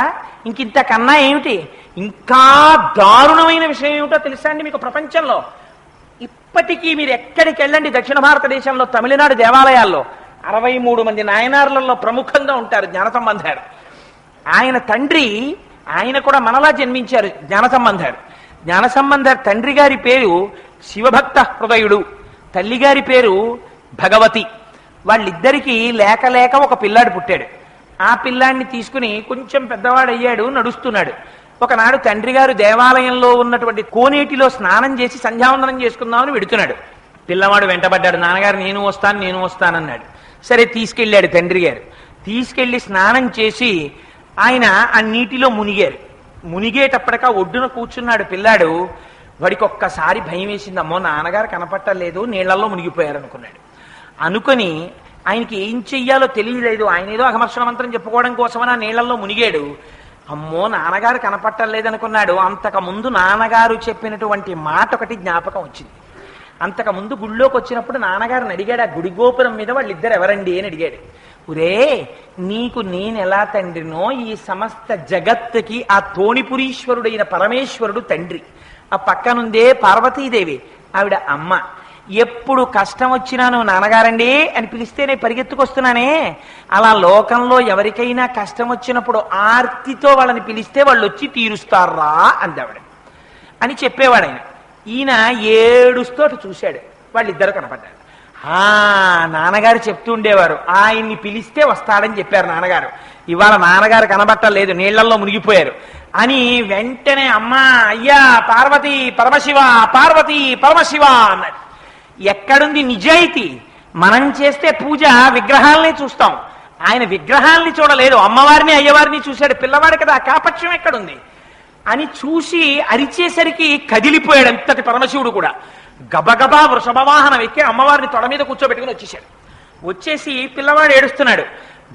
ఇంకింతకన్నా ఏమిటి? ఇంకా దారుణమైన విషయం ఏమిటో తెలుసా అండి మీకు ప్రపంచంలో? ఇప్పటికీ మీరు ఎక్కడికి వెళ్ళండి దక్షిణ భారతదేశంలో తమిళనాడు దేవాలయాల్లో? అరవై మూడు మంది నాయనార్లలో ప్రముఖంగా ఉంటారు జ్ఞాన సంబంధారు ఆయన తండ్రి ఆయన కూడా మనలా జన్మించారు జ్ఞాన సంబంధారు జ్ఞాన సంబంధారు తండ్రి గారి పేరు శివభక్త హృదయుడు. తల్లి గారి పేరు భగవతి. వాళ్ళిద్దరికీ లేక లేక ఒక పిల్లాడు పుట్టాడు. ఆ పిల్లాడిని తీసుకుని కొంచెం పెద్దవాడు అయ్యాడు నడుస్తున్నాడు. ఒకనాడు తండ్రి గారు దేవాలయంలో ఉన్నటువంటి కోనేటిలో స్నానం చేసి సంధ్యావందనం చేసుకుందామని వెడుతున్నాడు. పిల్లవాడు వెంటబడ్డాడు నాన్నగారు నేను వస్తాను నేను వస్తానన్నాడు. సరే తీసుకెళ్ళాడు తండ్రి గారు తీసుకెళ్ళి స్నానం చేసి ఆయన ఆ నీటిలో మునిగారు. మునిగేటప్పటికా ఒడ్డున కూర్చున్నాడు పిల్లాడు. వాడికి ఒక్కసారి భయం వేసింది అమ్మో నాన్నగారు కనపట్టలేదు నీళ్ళలో మునిగిపోయారు అనుకున్నాడు అనుకొని ఆయనకి ఏం చెయ్యాలో తెలియలేదు. ఆయన ఏదో అఘమర్షణ మంత్రం చెప్పుకోవడం కోసమని ఆ నీళ్ళలో మునిగాడు. అమ్మో నాన్నగారు కనపట్టలేదనుకున్నాడు అంతకుముందు ముందు నాన్నగారు చెప్పినటువంటి మాట ఒకటి జ్ఞాపకం వచ్చింది. అంతకుముందు గుళ్ళోకి వచ్చినప్పుడు నాన్నగారిని అడిగాడు. ఆ గుడి గోపురం మీద వాళ్ళిద్దరు ఎవరండి అని అడిగాడు. ఒరే నీకు నేను ఎలా తండ్రినో ఈ సమస్త జగత్తుకి ఆ తోణిపురీశ్వరుడైన పరమేశ్వరుడు తండ్రి. ఆ పక్కనుందే పార్వతీదేవి ఆవిడ అమ్మ. ఎప్పుడు కష్టం వచ్చినా నువ్వు నాన్నగారండి అని పిలిస్తే నేను పరిగెత్తుకొస్తున్నానే. అలా లోకంలో ఎవరికైనా కష్టం వచ్చినప్పుడు ఆర్తితో వాళ్ళని పిలిస్తే వాళ్ళు వచ్చి తీరుస్తారా అందావిడ. అని చెప్పేవాడు ఆయన ఈయన ఏడుస్తోటి చూశాడు. వాళ్ళిద్దరు కనపడ్డారు. ఆ నాన్నగారు చెప్తూ ఉండేవారు. ఆయన్ని పిలిస్తే వస్తాడని చెప్పారు నాన్నగారు. ఇవాళ నాన్నగారు కనబట్టలేదు నీళ్ళల్లో మునిగిపోయారు. అని వెంటనే అమ్మా అయ్యా పార్వతి పరమశివ పార్వతి పరమశివ అన్నాడు ఎక్కడుంది నిజాయితీ? మనం చేస్తే పూజ విగ్రహాలని చూస్తాం. ఆయన విగ్రహాల్ని చూడలేదు. అమ్మవారిని అయ్యవారిని చూశాడు. పిల్లవాడు కదా కాపక్షం ఎక్కడుంది? అని చూసి అరిచేసరికి కదిలిపోయాడు అంతటి పరమశివుడు కూడా. గబగబా వృషభవాహనం ఎక్కి అమ్మవారిని తొడ మీద కూర్చోబెట్టుకుని వచ్చేసాడు వచ్చేసి పిల్లవాడు ఏడుస్తున్నాడు.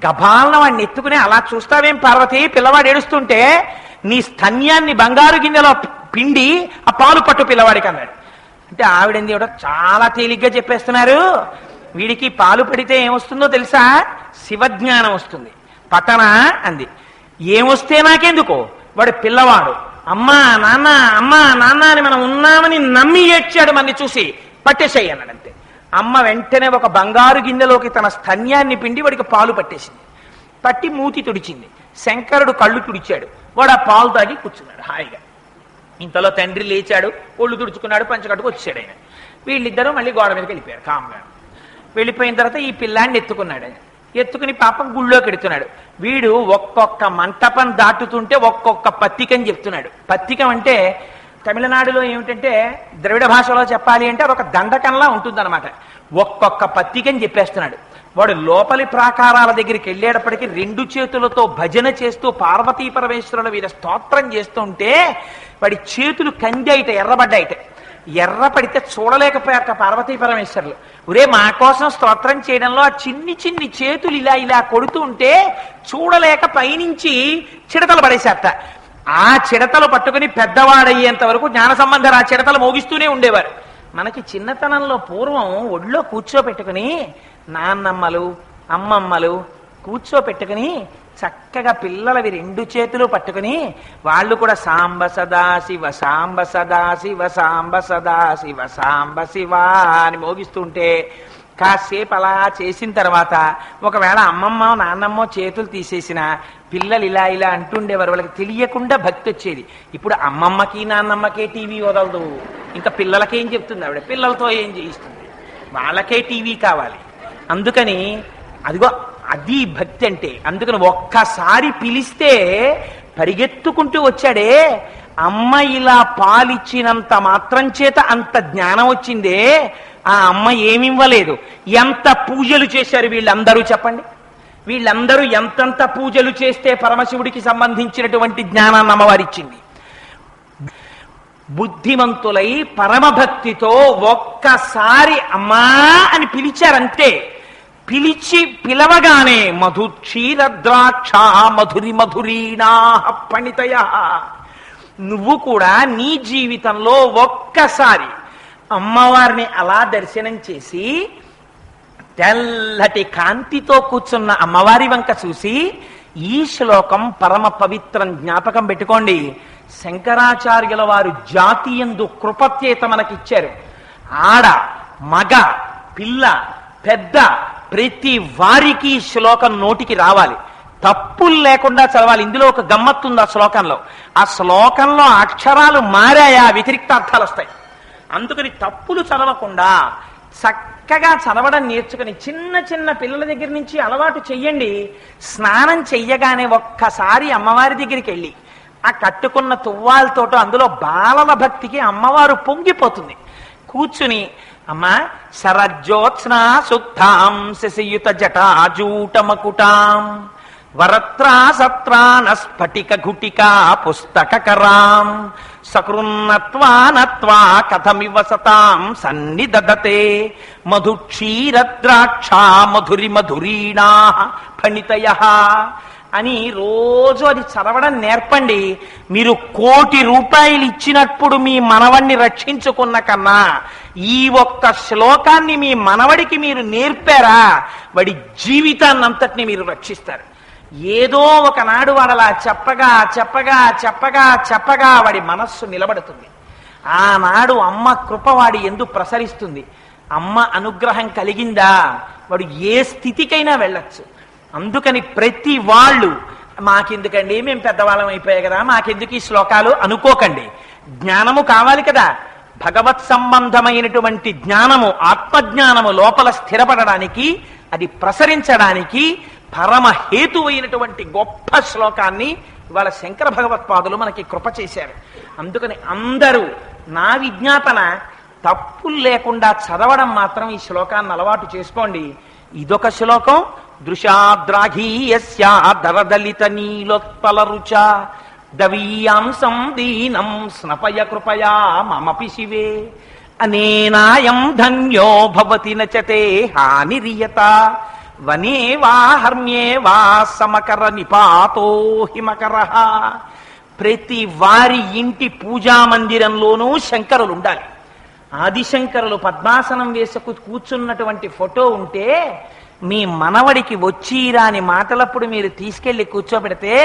గబాలన వాడిని ఎత్తుకుని అలా చూస్తావేం పార్వతి? పిల్లవాడు ఏడుస్తుంటే నీ స్తన్యాన్ని బంగారు గిన్నెలో పిండి ఆ పాలు పట్టు పిల్లవాడికి అన్నాడు. అంటే ఆవిడంది ఏమిటో చాలా తేలిగ్గా చెప్పేస్తున్నారు. వీడికి పాలు పడితే ఏమొస్తుందో తెలుసా? శివజ్ఞానం వస్తుంది. పతన అంది. ఏమొస్తే నాకెందుకో? వాడు పిల్లవాడు. అమ్మా నాన్న అమ్మా నాన్న అని మనం ఉన్నామని నమ్మి ఏడ్చాడు మనని చూసి. పట్టేసేయి అన్నాడు అంతే అమ్మ వెంటనే ఒక బంగారు గిన్నెలోకి తన స్తన్యాన్ని పిండి వాడికి పాలు పట్టేసింది. పట్టి మూతి తుడిచింది. శంకరుడు కళ్ళు తుడిచాడు. వాడు ఆ పాలు తాగి కూర్చున్నాడు. హాయిగా. ఇంతలో తండ్రి లేచాడు ఒళ్ళు తుడుచుకున్నాడు పంచకట్టుకు వచ్చాడు ఆయన. వీళ్ళిద్దరూ మళ్ళీ గోడ మీదకి వెళ్ళిపోయారు కామ్గా. వెళ్ళిపోయిన తర్వాత ఈ పిల్లాన్ని ఎత్తుకున్నాడు ఆయన. ఎత్తుకుని పాపం గుళ్ళోకి ఎడుతున్నాడు. వీడు ఒక్కొక్క మంటపం దాటుతుంటే ఒక్కొక్క పత్తికని చెప్తున్నాడు. పత్తికం అంటే తమిళనాడులో ఏమిటంటే ద్రవిడ భాషలో చెప్పాలి అంటే అదొక దండకంలా ఉంటుందన్నమాట. ఒక్కొక్క పత్తికని చెప్పేస్తున్నాడు. వాడు లోపలి ప్రాకారాల దగ్గరికి వెళ్ళేటప్పటికి రెండు చేతులతో భజన చేస్తూ పార్వతీ పరమేశ్వరుల వీళ్ళ స్తోత్రం చేస్తుంటే వాడి చేతులు కందైట ఎర్రబడ్డాయిట. ఎర్ర పడితే చూడలేకపోయారట పార్వతీ పరమేశ్వరులు. ఒరే మా కోసం స్తోత్రం చేయడంలో ఆ చిన్ని చిన్ని చేతులు ఇలా ఇలా కొడుతూ ఉంటే చూడలేక పైనుంచి చిడతలు పడేశారట. ఆ చిడతలు పట్టుకుని పెద్దవాడయ్యేంత వరకు జ్ఞాన సంబంధాలు ఆ చిడతలు మోగిస్తూనే ఉండేవారు. మనకి చిన్నతనంలో పూర్వం ఒళ్ళో కూర్చోపెట్టుకుని నాన్నమ్మలు అమ్మమ్మలు కూర్చోపెట్టుకుని చక్కగా పిల్లలవి రెండు చేతులు పట్టుకుని వాళ్ళు కూడా సాంబ సదాశివ సాంబ సదాశివ సాంబ సదాశివ సాంబ శివ అని మోగిస్తుంటే కాసేపు అలా చేసిన తర్వాత ఒకవేళ అమ్మమ్మ నాన్నమ్మ చేతులు తీసేసిన పిల్లలు ఇలా ఇలా అంటుండేవారు. వాళ్ళకి తెలియకుండా భక్తి వచ్చేది. ఇప్పుడు అమ్మమ్మకి నాన్నమ్మకే టీవీ వదలదు. ఇంకా పిల్లలకేం చెప్తుంది? ఆవిడ పిల్లలతో ఏం చేయిస్తుంది? వాళ్ళకే టీవీ కావాలి. అందుకని అదిగో అది భక్తి అంటే. అందుకని ఒక్కసారి పిలిస్తే పరిగెత్తుకుంటూ వచ్చాడే. అమ్మ ఇలా పాలిచ్చినంత మాత్రం చేత అంత జ్ఞానం వచ్చిందే. ఆ అమ్మ ఏమివ్వలేదు. ఎంత పూజలు చేశారు వీళ్ళందరూ చెప్పండి. వీళ్ళందరూ ఎంతంత పూజలు చేస్తే పరమశివుడికి సంబంధించినటువంటి జ్ఞానాన్ని అమ్మవారిచ్చింది. బుద్ధిమంతులై పరమభక్తితో ఒక్కసారి అమ్మా అని పిలిచారంతే పిలిచి పిలవగానే మధు క్షీర ద్రాక్ష మధురి మధురీనాహ పణితయ. నువ్వు కూడా నీ జీవితంలో ఒక్కసారి అమ్మవారిని అలా దర్శనం చేసి తెల్లటి కాంతితో కూర్చున్న అమ్మవారి వంక చూసి ఈ శ్లోకం పరమ పవిత్రం జ్ఞాపకం పెట్టుకోండి. శంకరాచార్యుల వారు జాతీయందు కృపత్యేత మనకిచ్చారు. ఆడ మగ పిల్ల పెద్ద ప్రతి వారికి ఈ శ్లోకం నోటికి రావాలి. తప్పులు లేకుండా చదవాలి. ఇందులో ఒక గమ్మత్తుంది ఆ శ్లోకంలో. ఆ శ్లోకంలో అక్షరాలు మారాయా? వ్యతిరిక్తార్థాలు వస్తాయి అందుకని తప్పులు చదవకుండా చక్కగా చదవడం నేర్చుకుని చిన్న చిన్న పిల్లల దగ్గర నుంచి అలవాటు చెయ్యండి. స్నానం చెయ్యగానే ఒక్కసారి అమ్మవారి దగ్గరికి వెళ్ళి ఆ కట్టుకున్న తువ్వాలతోటో అందులో బాలల భక్తికి అమ్మవారు పొంగిపోతుంది. కూర్చుని అమ్మా శరజ్యోత్స్న శుద్ధాం శశియుత జటాజూటమకుటాం. వరత్రా సత్రాన స్ఫటిక ఘుటికా పుస్తకరాం సకృన్నత్వానత్వా కథమివ సతాం సన్నిదదతే. మధుక్షీరద్రాక్షా మధురి మధురీణా ఫణితయ. అని రోజు అది చదవడం నేర్పండి. మీరు కోటి రూపాయలు ఇచ్చినప్పుడు మీ మనవణ్ణి రక్షించుకున్న కన్నా ఈ ఒక్క శ్లోకాన్ని మీ మనవడికి మీరు నేర్పారా? వాడి జీవితాన్నంతటిని మీరు రక్షిస్తారు. ఏదో ఒకనాడు వాడలా చెప్పగా చెప్పగా చెప్పగా చెప్పగా వాడి మనస్సు నిలబడుతుంది. ఆనాడు అమ్మ కృప వాడి ఎందు ప్రసరిస్తుంది. అమ్మ అనుగ్రహం కలిగిందా? వాడు ఏ స్థితికైనా వెళ్ళొచ్చు. అందుకని ప్రతి వాళ్ళు మాకెందుకండి? మేము పెద్దవాళ్ళం అయిపోయాయి కదా మాకెందుకు ఈ శ్లోకాలు? అనుకోకండి. జ్ఞానము కావాలి కదా. భగవత్ సంబంధమైనటువంటి జ్ఞానము ఆత్మజ్ఞానము లోపల స్థిరపడడానికి అది ప్రసరించడానికి పరమహేతువైనటువంటి గొప్ప శ్లోకాన్ని ఇవాళ శంకర భగవత్పాదులు మనకి కృప చేశారు. అందుకని అందరూ నా విజ్ఞాపన తప్పులు లేకుండా చదవడం మాత్రం ఈ శ్లోకాన్ని అలవాటు చేసుకోండి. ఇదొక శ్లోకం. దృశాద్రాఘీయస్యా దరదలిత నీలోత్పల రుచ. దవీయాంసం దీనం స్నపయ కృపయా మమపి శివే అనేనాయం ధన్యో భవతి నచతే హానిరియత వనే వా హర్మ్యే వా సమకర నిపాతో హిమకర. ప్రతి వారి ఇంటి పూజా మందిరంలోనూ శంకరులు ఉండాలి ఆదిశంకరులు పద్మాసనం వేసుకు కూర్చున్నటువంటి ఫోటో ఉంటే మీ మనవడికి వచ్చిరాని మాటలప్పుడు మీరు తీసుకెళ్ళి కూర్చోబెడితే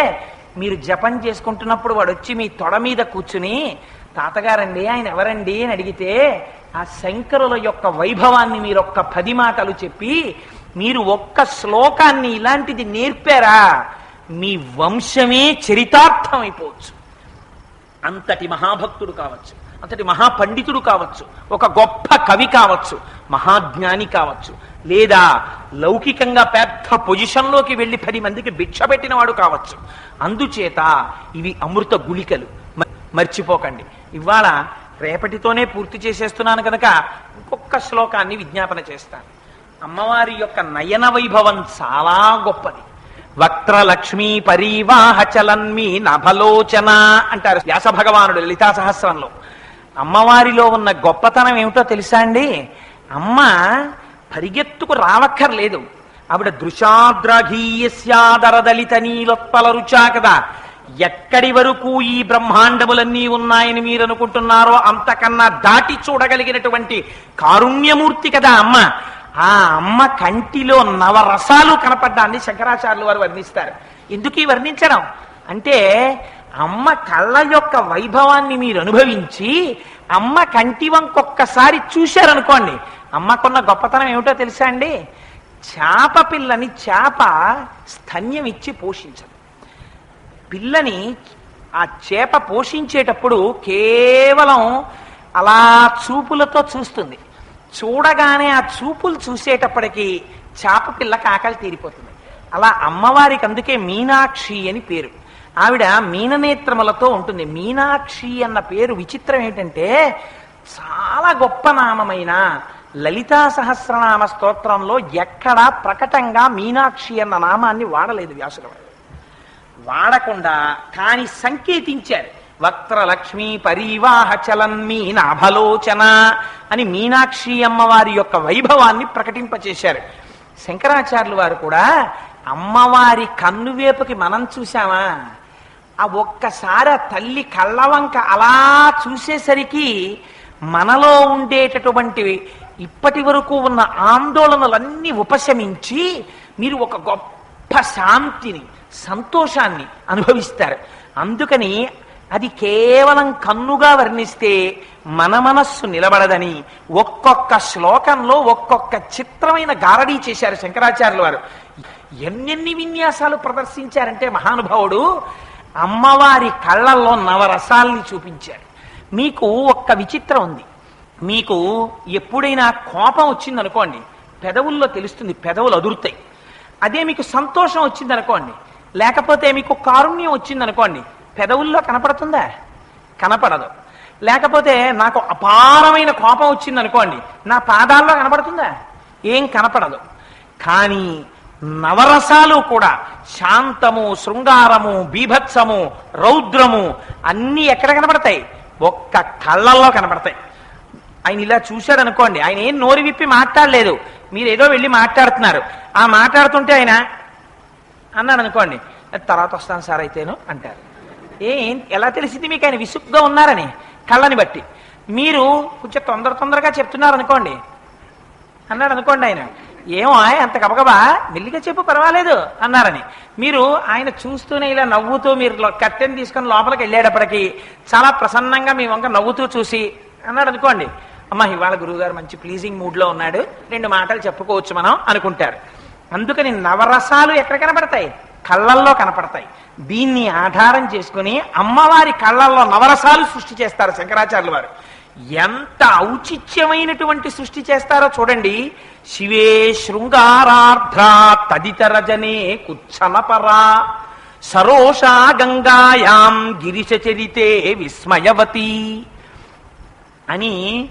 మీరు జపం చేసుకుంటున్నప్పుడు వాడు వచ్చి మీ తొడ మీద కూర్చుని తాతగారండి ఆయన ఎవరండి? అని అడిగితే ఆ శంకరుల యొక్క వైభవాన్ని మీరు ఒక్క పది మాటలు చెప్పి మీరు ఒక్క శ్లోకాన్ని ఇలాంటిది నేర్పారా? మీ వంశమే చరితార్థం అయిపోవచ్చు అంతటి మహాభక్తుడు కావచ్చు అంతటి మహాపండితుడు కావచ్చు ఒక గొప్ప కవి కావచ్చు మహాజ్ఞాని కావచ్చు లేదా లౌకికంగా పెద్ద పొజిషన్లోకి వెళ్ళి పది మందికి భిక్ష పెట్టినవాడు కావచ్చు. అందుచేత ఇవి అమృత గుళికలు. మర్చిపోకండి. ఇవాళ రేపటితోనే పూర్తి చేసేస్తున్నాను కనుక ఇంకొక శ్లోకాన్ని విజ్ఞాపన చేస్తాను. అమ్మవారి యొక్క నయన వైభవం చాలా గొప్పది. వక్త్రలక్ష్మీ పరీవాహ చలన్మీ నభలోచన అంటారు వ్యాస భగవానుడు లలితా సహస్రంలో. అమ్మవారిలో ఉన్న గొప్పతనం ఏమిటో తెలుసా అండి? అమ్మ పరిగెత్తుకు రావక్కర్లేదు. ఆవిడ దృశాద్రఘీయస్యాదరదలిత నీలోత్పల రుచా కదా. ఎక్కడి వరకు ఈ బ్రహ్మాండములన్నీ ఉన్నాయని మీరు అనుకుంటున్నారో అంతకన్నా దాటి చూడగలిగినటువంటి కారుణ్యమూర్తి కదా అమ్మ. ఆ అమ్మ కంటిలో నవరసాలు కనపడ్డాన్ని శంకరాచార్యులు వారు వర్ణిస్తారు. ఎందుకు ఈ వర్ణించడం? అంటే అమ్మ కళ్ళ యొక్క వైభవాన్ని మీరు అనుభవించి అమ్మ కంటి వంకొక్కసారి చూశారనుకోండి అమ్మకున్న గొప్పతనం ఏమిటో తెలుసా అండి? చేప పిల్లని చేప స్తన్యం ఇచ్చి పోషించదు. పిల్లని ఆ చేప పోషించేటప్పుడు కేవలం అలా చూపులతో చూస్తుంది. చూడగానే ఆ చూపులు చూసేటప్పటికి చేప పిల్లకి ఆకలి తీరిపోతుంది. అలా అమ్మవారికి అందుకే మీనాక్షి అని పేరు. ఆవిడ మీననేత్రములతో ఉంటుంది. మీనాక్షి అన్న పేరు విచిత్రం ఏంటంటే చాలా గొప్ప నామమైన లలితా సహస్రనామ స్తోత్రంలో ఎక్కడా ప్రకటంగా మీనాక్షి అన్న నామాన్ని వాడలేదు వ్యాసుల. వాడకుండా కానీ సంకేతించారు. వక్త్రలక్ష్మీ పరీవాహ చలన్ మీనాభలోచన అని మీనాక్షి అమ్మవారి యొక్క వైభవాన్ని ప్రకటింపచేశారు. శంకరాచార్యులు వారు కూడా అమ్మవారి కన్నువేపుకి మనం చూశామా? ఆ ఒక్కసారి ఆ తల్లి కళ్ళవంక అలా చూసేసరికి మనలో ఉండేటటువంటి ఇప్పటి వరకు ఉన్న ఆందోళనలన్నీ ఉపశమించి మీరు ఒక గొప్ప శాంతిని సంతోషాన్ని అనుభవిస్తారు. అందుకని అది కేవలం కన్నుగా వర్ణిస్తే మన మనస్సు నిలబడదని ఒక్కొక్క శ్లోకంలో ఒక్కొక్క చిత్రమైన గారడీ చేశారు శంకరాచార్యుల వారు. ఎన్నెన్ని విన్యాసాలు ప్రదర్శించారంటే మహానుభావుడు అమ్మవారి కళ్ళల్లో నవరసాల్ని చూపించారు మీకు ఒక్క విచిత్రం ఉంది. మీకు ఎప్పుడైనా కోపం వచ్చిందనుకోండి పెదవుల్లో తెలుస్తుంది పెదవులు అదురుతాయి. అదే మీకు సంతోషం వచ్చిందనుకోండి లేకపోతే మీకు కారుణ్యం వచ్చిందనుకోండి పెదవుల్లో కనపడుతుందా? కనపడదు. లేకపోతే నాకు అపారమైన కోపం వచ్చింది అనుకోండి నా పాదాల్లో కనపడుతుందా? ఏం కనపడదు. కానీ నవరసాలు కూడా శాంతము శృంగారము బీభత్సము రౌద్రము అన్నీ ఎక్కడ కనపడతాయి? ఒక్క కళ్ళల్లో కనపడతాయి. ఆయన ఇలా చూశాడు అనుకోండి ఆయన ఏం నోరు విప్పి మాట్లాడలేదు. మీరు ఏదో వెళ్ళి మాట్లాడుతున్నారు. ఆ మాట్లాడుతుంటే ఆయన అన్నాడు అనుకోండి తర్వాత వస్తాను సార్ అయితేను అంటారు. ఏం ఎలా తెలిసింది మీకు? ఆయన విసుగ్గా ఉన్నారని కళ్ళని బట్టి. మీరు కొంచెం తొందర తొందరగా చెప్తున్నారు అనుకోండి అన్నాడు అనుకోండి ఆయన. ఏమో ఆయన అంత గబగబా? మెల్లిగా చెప్పు పర్వాలేదు అన్నారని. మీరు ఆయన చూస్తూనే ఇలా నవ్వుతూ మీరు కట్టెని తీసుకొని లోపలికి వెళ్ళేటప్పటికి చాలా ప్రసన్నంగా మీ వంక నవ్వుతూ చూసి అన్నాడు అనుకోండి. అమ్మ ఇవాళ గురువుగారు మంచి ప్లీజింగ్ మూడ్లో ఉన్నాడు. రెండు మాటలు చెప్పుకోవచ్చు మనం అనుకుంటారు. అందుకని నవరసాలు ఎక్కడ కనబడతాయి? కళ్ళల్లో కనపడతాయి. దీన్ని ఆధారం చేసుకుని అమ్మవారి కళ్ళల్లో నవరసాలు సృష్టి చేస్తారు శంకరాచార్యుల వారు. ఎంత ఔచిత్యమైనటువంటి సృష్టి చేస్తారో చూడండి. శివే శృంగారార్ధ తదితరజనే కుచ్చనపరా సరోషా గంగాయాం గిరిశచరితే విస్మయవతి. అని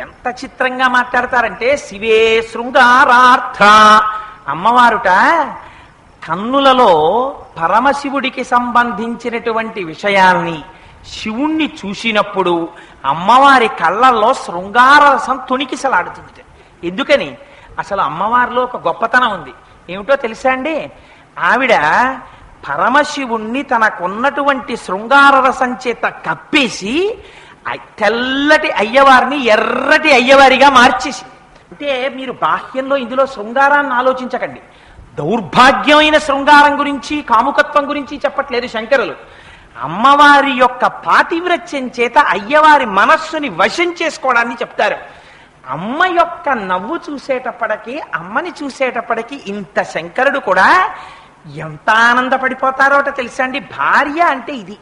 ఎంత చిత్రంగా మాట్లాడతారంటే శివే శృంగారార్థ అమ్మవారుట కన్నులలో పరమశివుడికి సంబంధించినటువంటి విషయాల్ని శివుణ్ణి చూసినప్పుడు అమ్మవారి కళ్ళల్లో శృంగార రసం తొణికిసలాడుతుంది ఎందుకని? అసలు అమ్మవారిలో ఒక గొప్పతనం ఉంది. ఏమిటో తెలుసా అండి? ఆవిడ పరమశివుణ్ణి తనకున్నటువంటి శృంగార రసం చేత కప్పేసి తెల్లటి అయ్యవారిని ఎర్రటి అయ్యవారిగా మార్చేసి అంటే మీరు బాహ్యంలో ఇందులో శృంగారాన్ని ఆలోచించకండి. దౌర్భాగ్యమైన శృంగారం గురించి కాముకత్వం గురించి చెప్పట్లేదు శంకరులు. అమ్మవారి యొక్క పాతివ్రత్యం చేత అయ్యవారి మనస్సుని వశం చేసుకోవడాన్ని చెప్తారు. అమ్మ యొక్క నవ్వు చూసేటప్పటికి అమ్మని చూసేటప్పటికి ఇంత శంకరుడు కూడా ఎంత ఆనందపడిపోతారోట తెలుసా అండి భార్య అంటే ఇది.